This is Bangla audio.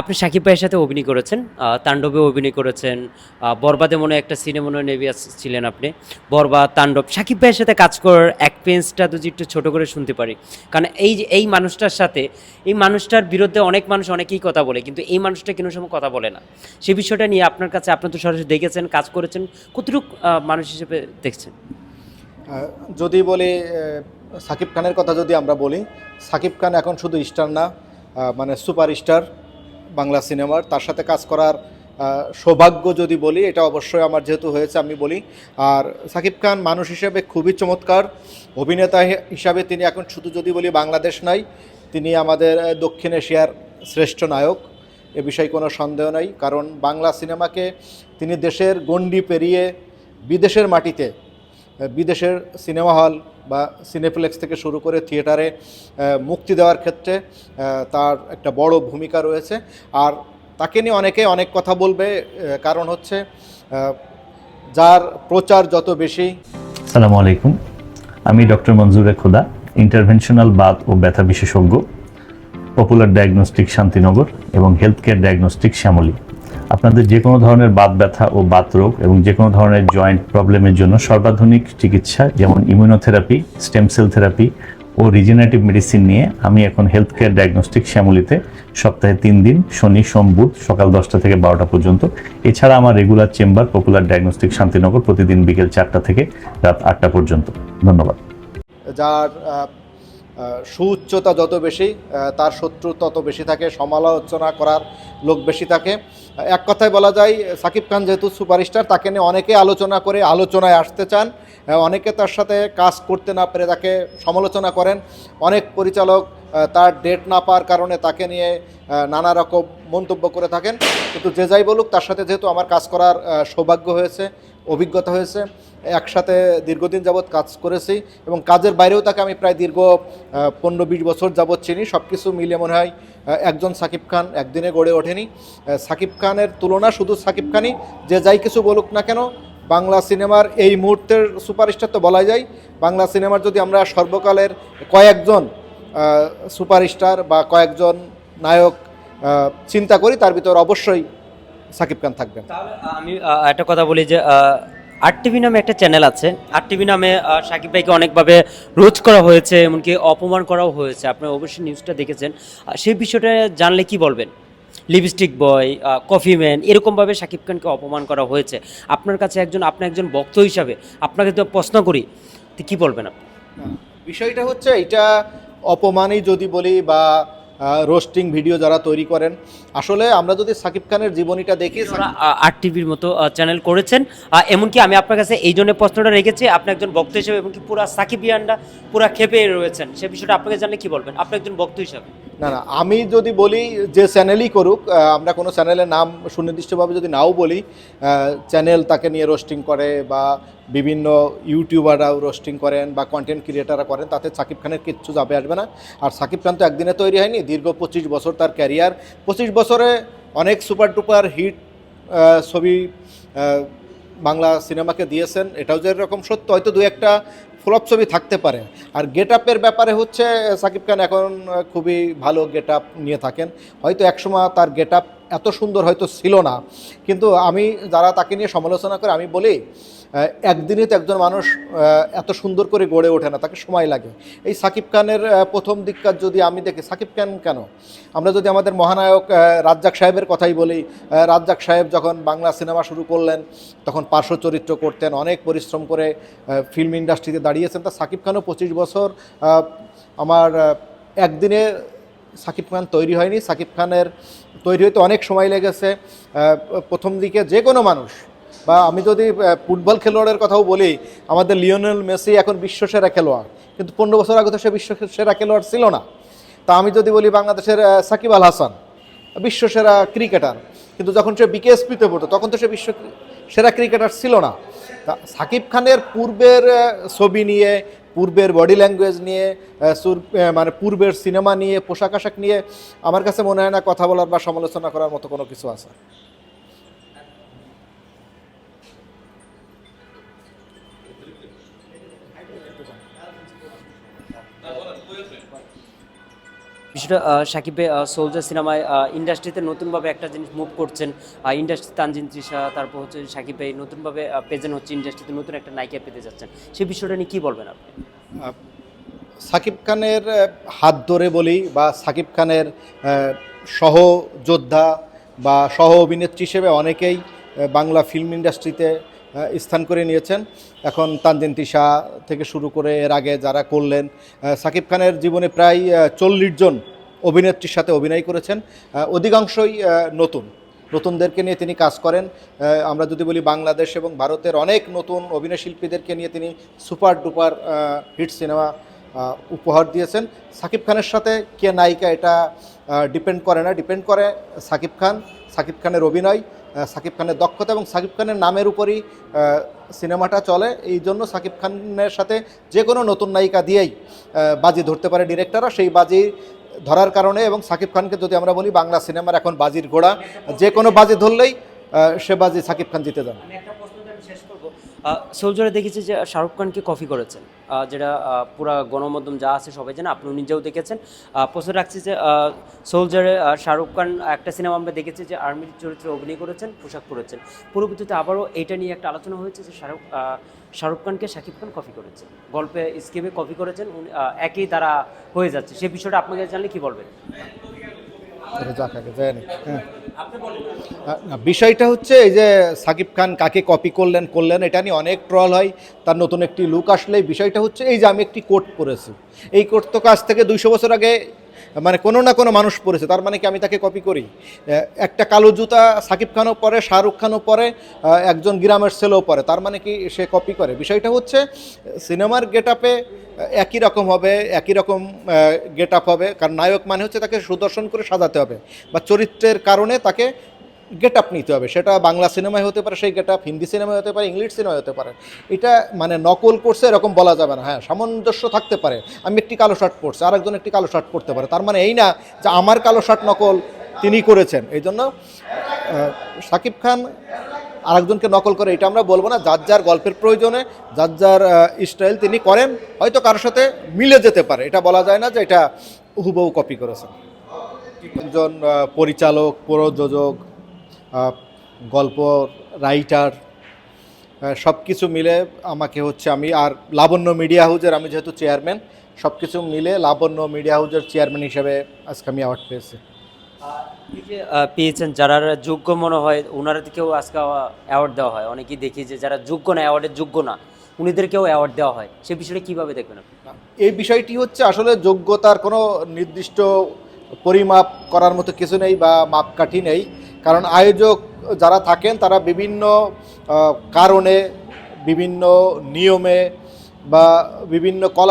আপনি সাকিব ভাইয়ের সাথে অভিনয় করেছেন তাণ্ডবে অভিনয় করেছেন বরবাদে মনে একটা সিনেমা মনে নেভিয়াস ছিলেন আপনি, বরবাদ, তাণ্ডব, সাকিব ভাইয়ের সাথে কাজ করার এক্সপিরিয়েন্সটা যদি একটু ছোটো করে শুনতে পারি, কারণ এই যে, এই মানুষটার সাথে, এই মানুষটার বিরুদ্ধে অনেক মানুষ অনেকেই কথা বলে, কিন্তু এই মানুষটা কোনো সময় কথা বলে না? সেই বিষয়টা নিয়ে আপনার কাছে, আপনি তো সরাসরি দেখেছেন, কাজ করেছেন, কতটুকু মানুষ হিসেবে দেখছেন? যদি বলি সাকিব খানের কথা যদি আমরা বলি, সাকিব খান এখন শুধু স্টার না মানে সুপার স্টার বাংলা সিনেমার, তার সাথে কাজ করার সৌভাগ্য যদি বলি, এটা অবশ্যই আমার যেহেতু হয়েছে আমি বলি। আর সাকিব খান মানুষ হিসেবে খুবই চমৎকার। অভিনেতা হিসাবে তিনি এখন শুধু যদি বলি বাংলাদেশ নাই, তিনি আমাদের দক্ষিণ এশিয়ার শ্রেষ্ঠ নায়ক। এ বিষয়ে কোনো সন্দেহ নাই, কারণ বাংলা সিনেমাকে তিনি দেশের গণ্ডি পেরিয়ে বিদেশের মাটিতে বিদেশের সিনেমা হল বা সিনেপ্লেক্স থেকে শুরু করে থিয়েটারে মুক্তি দেওয়ার ক্ষেত্রে তার একটা বড় ভূমিকা রয়েছে। আর তাকে নিয়ে অনেকে অনেক কথা বলবে কারণ হচ্ছে যার প্রচার যত বেশি। সালামু আলাইকুম। আমি ডক্টর মঞ্জুরে খোদা, ইন্টারভেনশনাল বাত ও ব্যথা বিশেষজ্ঞ, পপুলার ডায়াগনস্টিক শান্তিনগর এবং হেলথ কেয়ার ডায়াগনস্টিক শ্যামলী। আপনাদের যে কোনো ধরনের বাত ব্যথা ও বাত রোগ এবং যে কোনো ধরনের জয়েন্ট প্রবলেমের জন্য সর্বাধুনিক চিকিৎসা যেমন ইমিউনোথেরাপি স্টেম সেল থেরাপি ও রিজেনারেটিভ মেডিসিন নিয়ে আমি এখন হেলথ কেয়ার ডায়াগনস্টিক শ্যামলিতে সপ্তাহে তিন দিন, শনি, সোম, বুধ সকাল দশটা থেকে বারোটা পর্যন্ত। এছাড়া আমার regular chamber popular diagnostic Shantinagar প্রতিদিন বিকেল চারটা থেকে রাত আটটা পর্যন্ত। ধন্যবাদ। যার সুউচ্চতা যত বেশি তার শত্রু তত বেশি থাকে, সমালোচনা করার লোক বেশি থাকে। এক কথায় বলা যায়, সাকিব খান যেহেতু সুপারস্টার, তাকে নিয়ে অনেকে আলোচনা করে আলোচনায় আসতে চান। অনেকে তার সাথে কাজ করতে না পেরে তাকে সমালোচনা করেন। অনেক পরিচালক তার ডেট না পাওয়ার কারণে তাকে নিয়ে নানা রকম মন্তব্য করে থাকেন। কিন্তু যে যাই বলুক, তার সাথে যেহেতু আমার কাজ করার সৌভাগ্য হয়েছে অভিজ্ঞতা হয়েছে। একসাথে দীর্ঘদিন যাবৎ কাজ করেছি এবং কাজের বাইরেও তাকে আমি প্রায় দীর্ঘ পনেরো বিশ বছর যাবৎ চিনি। সব কিছু মিলিয়ে মনে হয় একজন সাকিব খান একদিনে গড়ে ওঠেনি। সাকিব খানের তুলনা শুধু সাকিব খানই, যে যাই কিছু বলুক না কেন, বাংলা সিনেমার এই মুহূর্তের সুপারস্টার তো বলা যায়। বাংলা সিনেমার যদি আমরা সর্বকালের কয়েকজন সুপারস্টার বা কয়েকজন নায়ক চিন্তা করি, তার ভিতর অবশ্যই সাকিব খান থাকবেন। আমি একটা কথা বলি যে আর টিভি নামে একটা চ্যানেল আছে। আর টিভি নামে সাকিব ভাইকে অনেকভাবে রোজ করা হয়েছে এমনকি অপমান করাও হয়েছে। আপনি অবশ্যই নিউজটা দেখেছেন। সেই বিষয়টা জানলে কি বলবেন? লিপস্টিক বয় কফি ম্যান এরকমভাবে সাকিব খানকে অপমান করা হয়েছে। আপনার কাছে একজন আপনি একজন বক্ত হিসাবে আপনাকে তো প্রশ্ন করি তো কি বলবেন আপনি? বিষয়টা হচ্ছে এটা অপমানই যদি বলি বা রোস্টিং ভিডিও যারা তৈরি করেন। আসলে আমরা যদি সাকিব খানের জীবনীটা দেখি আর টিভির মতো চ্যানেল করেছেন। এমনকি আমি আপনার কাছে এই জন্য প্রশ্নটা রেখেছি আপনি একজন বক্ত হিসেবে এমনকি পুরা সাকিবিয়ানরা পুরা খেপে রয়েছেন সে বিষয়টা আপনাকে জানলে কি বলবেন? আপনি একজন বক্ত হিসাবে। না না আমি যদি বলি যে চ্যানেলই করুক আমরা কোনো চ্যানেলের নাম সুনির্দিষ্টভাবে যদি নাও বলি চ্যানেল তাকে নিয়ে রোস্টিং করে বা বিভিন্ন ইউটিউবাররাও রোস্টিং করেন বা কন্টেন্ট ক্রিয়েটাররা করেন তাতে সাকিব খানের কিচ্ছু যাবে আসবে না। আর সাকিব খান তো একদিনে তৈরি হয়নি দীর্ঘ পঁচিশ বছর তার ক্যারিয়ার। পঁচিশ বছরে অনেক সুপার টুপার হিট ছবি বাংলা সিনেমাকে দিয়েছেন। এটাও যে এরকম সত্য, হয়তো দু একটা ফ্লপ ছবি থাকতে পারে। আর গেট আপের ব্যাপারে হচ্ছে, সাকিব খান এখন খুবই ভালো গেট আপ নিয়ে থাকেন। হয়তো একসময় তার গেট আপ এত সুন্দর হয়তো ছিল না। কিন্তু আমি যারা তাকে নিয়ে সমালোচনা করে, আমি বলি একদিনে তো একজন মানুষ এত সুন্দর করে গড়ে ওঠে না, তাকে সময় লাগে। এই সাকিব খানের প্রথম দিককার যদি আমি দেখি, সাকিব খান কেন? আমরা যদি আমাদের মহানায়ক রাজ্জাক সাহেবের কথাই বলি রাজ্জাক সাহেব যখন বাংলা সিনেমা শুরু করলেন, তখন পার্শ্ব চরিত্র করতেন, অনেক পরিশ্রম করে ফিল্ম ইন্ডাস্ট্রিতে দাঁড়িয়েছেন। তা সাকিব খানও পঁচিশ বছর আমার একদিনে সাকিব খান তৈরি হয়নি। সাকিব খানের তৈরি হতে অনেক সময় লেগেছে। প্রথম দিকে যে কোনো মানুষ, বা আমি যদি ফুটবল খেলোয়াড়ের কথাও বলি, আমাদের লিওনেল মেসি এখন বিশ্বসেরা খেলোয়াড়, কিন্তু পনেরো বছর আগে তো সে বিশ্ব সেরা খেলোয়াড় ছিল না। তা আমি যদি বলি বাংলাদেশের সাকিব আল হাসান, বিশ্বসেরা ক্রিকেটার, কিন্তু যখন সে বিকেএসপিতে পড়তো, তখন তো সে বিশ্ব, সেরা ক্রিকেটার ছিল না। সাকিব খানের পূর্বের ছবি নিয়ে, পূর্বের বডি ল্যাঙ্গুয়েজ নিয়ে মানে পূর্বের সিনেমা নিয়ে, পোশাক আশাক নিয়ে আমার কাছে মনে হয় না কথা বলার বা সমালোচনা করার মতো কোনো কিছু আছে। আহ, সাকিব সোলজার সিনেমায় ইন্ডাস্ট্রিতে নতুনভাবে একটা জিনিস মুভ করছেন। ইন্ডাস্ট্রি তানজিন তৃষা তারপর হচ্ছে সাকিব ভাই নতুনভাবে প্রেজেন্ট হচ্ছে ইন্ডাস্ট্রিতে নতুন একটা নায়িকা পেতে যাচ্ছেন। সেই বিষয়টা নিয়ে কী বলবেন আপনি? সাকিব খানের হাত ধরে বলি বা সাকিব খানের সহযোদ্ধা বা সহ অভিনেত্রী হিসেবে অনেকেই বাংলা ফিল্ম ইন্ডাস্ট্রিতে স্থান করে নিয়েছেন। এখন তানজিন তিশা থেকে শুরু করে এর আগে যারা করলেন সাকিব খানের জীবনে প্রায় চল্লিশ জন অভিনেত্রীর সাথে অভিনয় করেছেন অধিকাংশই নতুন। নতুনদেরকে নিয়ে তিনি কাজ করেন। আমরা যদি বলি বাংলাদেশ এবং ভারতের অনেক নতুন অভিনয় শিল্পীদেরকে নিয়ে তিনি সুপার ডুপার হিট সিনেমা উপহার দিয়েছেন। সাকিব খানের সাথে কে নায়িকা এটা ডিপেন্ড করে না। ডিপেন্ড করে সাকিব খান, সাকিব খানের অভিনয় সাকিব খানের দক্ষতা এবং সাকিব খানের নামের উপরই সিনেমাটা চলে। এই জন্য সাকিব খানের সাথে যে কোনো নতুন নায়িকা দিয়েই বাজি ধরতে পারে ডিরেক্টররা। সেই বাজি ধরার কারণে এবং সাকিব খানকে যদি আমরা বলি, বাংলা সিনেমার এখন বাজির ঘোড়া যে কোনো বাজি ধরলেই সে বাজি সাকিব খান জিতে যান সোলজারে দেখেছি যে শাহরুখ খানকে কফি করেছেন? যেটা পুরা গণমাধ্যম যা আছে সবাই জানে আপনি নিজেও দেখেছেন। প্রশ্ন রাখছি যে সোলজারে শাহরুখ খান একটা সিনেমা আমরা দেখেছি যে আর্মির চরিত্রে অভিনয় করেছেন, পোশাক পরেছেন। পরবর্তীতে আবারও এটা নিয়ে একটা আলোচনা হয়েছে যে শাহরুখ শাহরুখ খানকে শাকিব খান কপি করেছেন গল্পে স্কিমে কপি করেছেন একই তারা হয়ে যাচ্ছে সে বিষয়টা আপনাকে জানলে কি বলবেন। হ্যাঁ। বিষয়টা হচ্ছে এই যে সাকিব খান কাকে কপি করলেন করলেন, এটা নিয়ে অনেক ট্রল হয়, তার নতুন একটি লুক আসলে বিষয়টা হচ্ছে এই যে আমি একটি কোট পরেছি এই কোট তো কাছ থেকে দুইশো বছর আগে মানে কোনো না কোনো মানুষ পরেছে তার মানে কি আমি তাকে কপি করি? একটা কালো জুতা সাকিব খানও পরে, শাহরুখ খানও পরে একজন গ্রামের ছেলেও পরে, তার মানে কি সে কপি করে? বিষয়টা হচ্ছে, সিনেমার গেট আপে একই রকম হবে, একই রকম গেট আপ হবে, কারণ নায়ক মানে হচ্ছে তাকে সুদর্শন করে সাজাতে হবে, বা চরিত্রের কারণে তাকে গেট আপ নিতে হবে। সেটা বাংলা সিনেমায় হতে পারে, সেই গেট আপ হিন্দি সিনেমায় হতে পারে, ইংলিশ সিনেমায় হতে পারে। এটা মানে নকল করছে, এরকম বলা যাবে না। হ্যাঁ সামঞ্জস্য থাকতে পারে। আমি একটি কালো শার্ট পরছি, আরেকজন একটি কালো শার্ট পরতে পারে। তার মানে এই না যে আমার কালো শার্ট নকল তিনি করেছেন। এই জন্য শাকিব খান আরেকজনকে নকল করে, এটা আমরা বলব না। যার যার গল্পের প্রয়োজনে, যার যার স্টাইল তিনি করেন, হয়তো কারোর সাথে মিলে যেতে পারে। এটা বলা যায় না যে এটা হুবহু কপি করেছেন। একজন পরিচালক, প্রযোজক গল্প রাইটার সব কিছু মিলে আমাকে হচ্ছে আমি আর লাবণ্য মিডিয়া হাউজের আমি যেহেতু চেয়ারম্যান সব কিছু মিলে লাবণ্য মিডিয়া হাউজের চেয়ারম্যান হিসেবে আজকে আমি অ্যাওয়ার্ড পেয়েছি। যে পেয়েছেন যারা যোগ্য মনে হয় ওনাদেরকেও আজকে অ্যাওয়ার্ড দেওয়া হয়। অনেকেই দেখি যে যারা যোগ্য না অ্যাওয়ার্ডের যোগ্য না উনিদেরকেও অ্যাওয়ার্ড দেওয়া হয়। সে বিষয়টা কীভাবে দেখবেন এই বিষয়টি হচ্ছে আসলে যোগ্যতার কোনো নির্দিষ্ট পরিমাপ করার মতো কিছু নেই বা মাপকাঠি নেই। কারণ আয়োজক যারা থাকেন তারা বিভিন্ন কারণে বিভিন্ন নিয়মে বা বিভিন্ন কলা